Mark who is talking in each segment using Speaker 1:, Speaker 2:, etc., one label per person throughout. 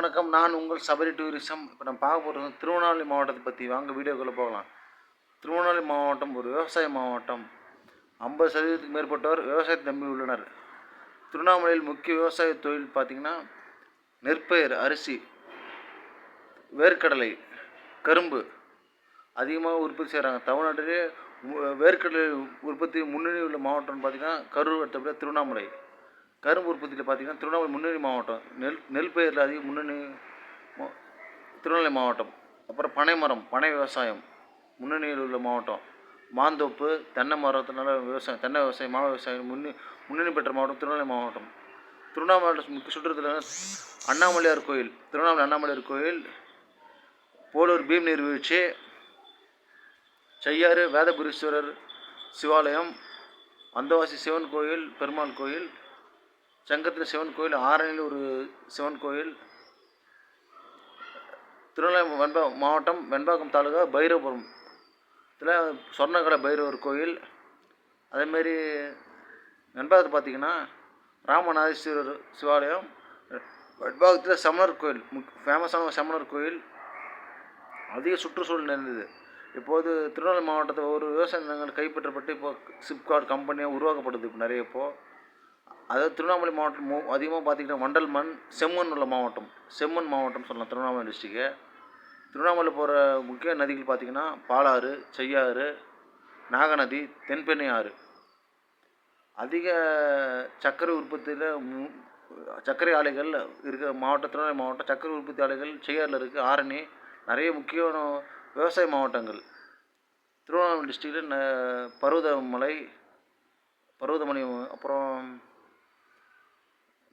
Speaker 1: வணக்கம். நான் உங்கள் சபரி டூரிசம். இப்போ நம்ம பார்க்க போகிறது திருவண்ணாமலை மாவட்டத்தை பற்றி வாங்க வீடியோக்குள்ளே போகலாம். திருவண்ணாமலை மாவட்டம் ஒரு விவசாய மாவட்டம். ஐம்பது சதவீதத்துக்கு மேற்பட்டோர் விவசாயத்தை நம்பி உள்ளனர். திருவண்ணாமலையில் முக்கிய விவசாய தொழில் பார்த்திங்கன்னா நெற்பயிர் அரிசி வேர்க்கடலை கரும்பு அதிகமாக உற்பத்தி செய்கிறாங்க தமிழ்நாட்டிலே வேர்க்கடலை உற்பத்தி முன்னணி உள்ள மாவட்டம்னு பார்த்திங்கன்னா கரூர் அடுத்தபடியாக திருவண்ணாமலை. கரும்பு உற்பத்தியில் பார்த்திங்கன்னா திருவண்ணாமலை முன்னணி மாவட்டம் நெல் நெல் பயிரில் அதிக முன்னணி திருநெல்வேலி திருவண்ணாமலை மாவட்டம். அப்புறம் பனைமரம் பனை விவசாயம் முன்னணியில் உள்ள மாவட்டம். மாந்தோப்பு தென்னை மரத்தினால விவசாயம் தென்னை விவசாயம் மா விவசாயம் முன்னி முன்னணி பெற்ற மாவட்டம் திருநெல்வேலி மாவட்டம். திருவண்ணாமலை முக்கிய சுற்றுலத்தில் அண்ணாமலையார் கோயில் திருவண்ணாமலை அண்ணாமலையார் கோயில் போலூர் பீம் நீர்வீழ்ச்சி செய்யாறு வேதபுரீஸ்வரர் சிவாலயம் அந்தவாசி சிவன் கோயில் பெருமாள் கோயில் சங்கத்தில் சிவன் கோயில் ஆரணியில் ஒரு சிவன் கோயில் திருவண்ணாமலை வெண்பா மாவட்டம் வெண்பாக்கம் தாலுகா பைரவபுரம் இதில் சொர்ணகலை பைரவர் கோயில். அதேமாரி வெண்பாக்கத்தில் பார்த்திங்கன்னா ராமநாதீஸ்வரர் சிவாலயம் வெட்பாகத்தில் சமணர் கோயில் முக் ஃபேமஸான சமணர் கோயில். அதிக சுற்றுச்சூழல் நிறைந்தது. இப்போது திருவண்ணாமலை மாவட்டத்தில் ஒரு விவசாய நிலங்கள் கைப்பற்றப்பட்டு இப்போ சிப்காட் கம்பெனியாக உருவாக்கப்படுது இப்போ நிறைய இப்போது அதாவது திருவண்ணாமலை மாவட்டம் அதிகமாக பார்த்திங்கன்னா வண்டல் மண் செம்மண் உள்ள மாவட்டம். செம்மண் மாவட்டம் சொல்லலாம் திருவண்ணாமலை டிஸ்ட்ரிக்கு திருவண்ணாமலை போகிற முக்கிய நதிகள் பார்த்திங்கன்னா பாலாறு செய்யாறு நாகநதி தென்பெண்ணை ஆறு. அதிக சர்க்கரை உற்பத்தியில் சர்க்கரை ஆலைகள் இருக்கிற மாவட்டம் திருவண்ணாமலை மாவட்டம் சர்க்கரை உற்பத்தி ஆலைகள் செய்யாறில் இருக்குது ஆரணி நிறைய முக்கியமான விவசாய மாவட்டங்கள். திருவண்ணாமலை டிஸ்ட்ரிக்டில் ந பருவதமலை அப்புறம்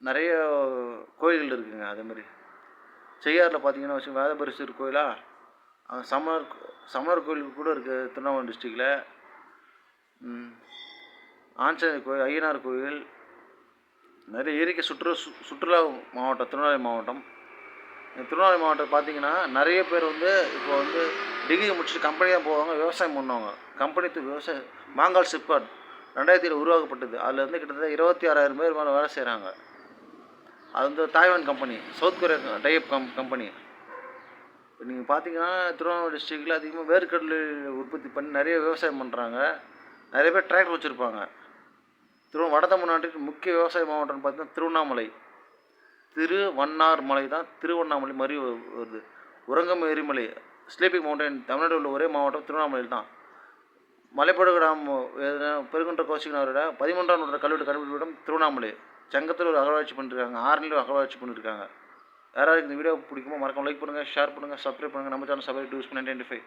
Speaker 1: நிறைய கோயில்கள் இருக்குதுங்க அதேமாதிரி செய்யாறில் பார்த்தீங்கன்னா வச்சு வேதபரிசர் கோயிலா? சமணர் சமணர் கோயில் கூட இருக்குது திருவண்ணாமலை டிஸ்ட்ரிக்டில் ஆஞ்சநேயர் கோயில் ஐயனார் கோயில். நிறைய இயற்கை சுற்று சு சுற்றுலா மாவட்டம் திருவண்ணாமலை மாவட்டம். திருநெல்வேலி திருவண்ணாமலை மாவட்டம் பார்த்தீங்கன்னா நிறைய பேர் வந்து இப்போ வந்து டிகிரி முடிச்சுட்டு கம்பெனி தான் போவாங்க விவசாயம் பண்ணுவாங்க. கம்பெனி து- விவசாய மாங்கால் சிப்பாட் ரெண்டாயிரத்தி உருவாக்கப்பட்டது. அதில் வந்து கிட்டத்தட்ட இருபத்தி ஆறாயிரம் பேர் மேலே வேலை செய்கிறாங்க அது வந்து Taiwan company South Korea type come company இப்போ நீங்கள் பார்த்தீங்கன்னா திருவண்ணாமலை டிஸ்ட்ரிக்டில் அதிகமாக வேர்க்கடலை உற்பத்தி பண்ணி நிறைய விவசாயம் பண்ணுறாங்க நிறைய பேர் டிராக்டர் வச்சுருப்பாங்க. திரு வட தமிழ்நாட்டுக்கு முக்கிய விவசாய மாவட்டம்னு பார்த்தீங்கன்னா திருவண்ணாமலை. திருவண்ணார்மலை தான் திருவண்ணாமலை மாதிரி வருது. உரங்கம் எரிமலை ஸ்லீப்பிங் மவுண்டன் தமிழ்நாட்டில் உள்ள ஒரே மாவட்டம் திருவண்ணாமலை தான். மலைப்படுகிராம் பெருங்குன்ற கோஷிகனவரோட பதிமூன்றாம் நூற்றாண்டு கல்வெட்டு கல்வெட்டு திருவண்ணாமலை. சங்கத்தில் ஒரு அகழ்வாய்ச்சி பண்ணிருக்காங்க. ஆறுலையும் அகழ்வாய்ச்சி பண்ணியிருக்காங்க யாராவது இந்த வீடியோ பிடிக்குமோ மறக்காம லைக் பண்ணுங்கள் ஷேர் பண்ணுங்கள் சப்ஸ்கிரைப் பண்ணுங்கள் நம்ம சேனல் சப்ஸ்கிரைப் டூஸ் நைன்டி ஃபைவ்.